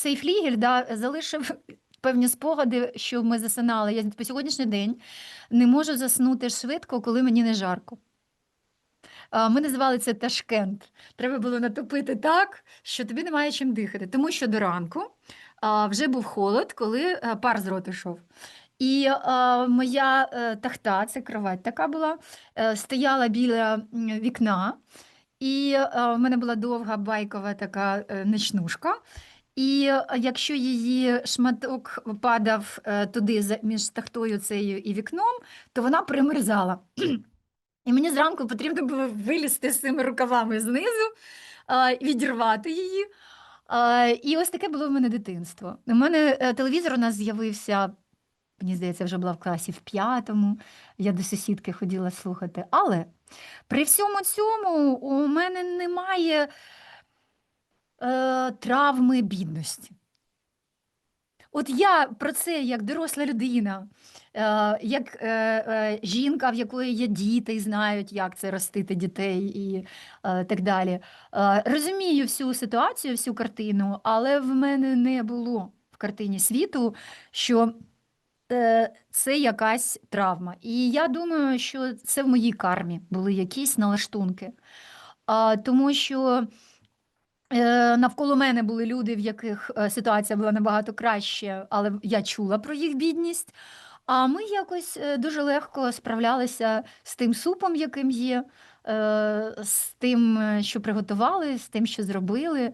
цей флігель да, залишив певні спогади, що ми засинали. Я по сьогоднішній день не можу заснути швидко, коли мені не жарко. Ми називали це Ташкент. Треба було натопити так, що тобі немає чим дихати, тому що до ранку вже був холод, коли е, пар з роту йшов. І моя е, тахта, це кровать така була, е, стояла біля вікна, і е, в мене була довга байкова така е, ночнушка. І е, якщо її шматок падав е, туди між тахтою цією і вікном, то вона примерзала. І мені зранку потрібно було вилізти з цими рукавами знизу, а, відірвати її. І ось таке було в мене дитинство. У мене е, телевізор у нас з'явився, мені здається, вже була в класі в п'ятому. Я до сусідки ходила слухати. Але при всьому цьому у мене немає е, травми бідності. От я про це як доросла людина, е, як е, е, жінка, в якої є діти, і знають, як це ростити дітей і так далі. Розумію всю ситуацію, всю картину, але в мене не було в картині світу, що це якась травма. І я думаю, що це в моїй кармі були якісь налаштунки. Тому що навколо мене були люди, в яких е, ситуація була набагато краще, але я чула про їх бідність. А ми якось е, дуже легко справлялися з тим супом, яким є, е, з тим, е, що приготували, з тим, що зробили.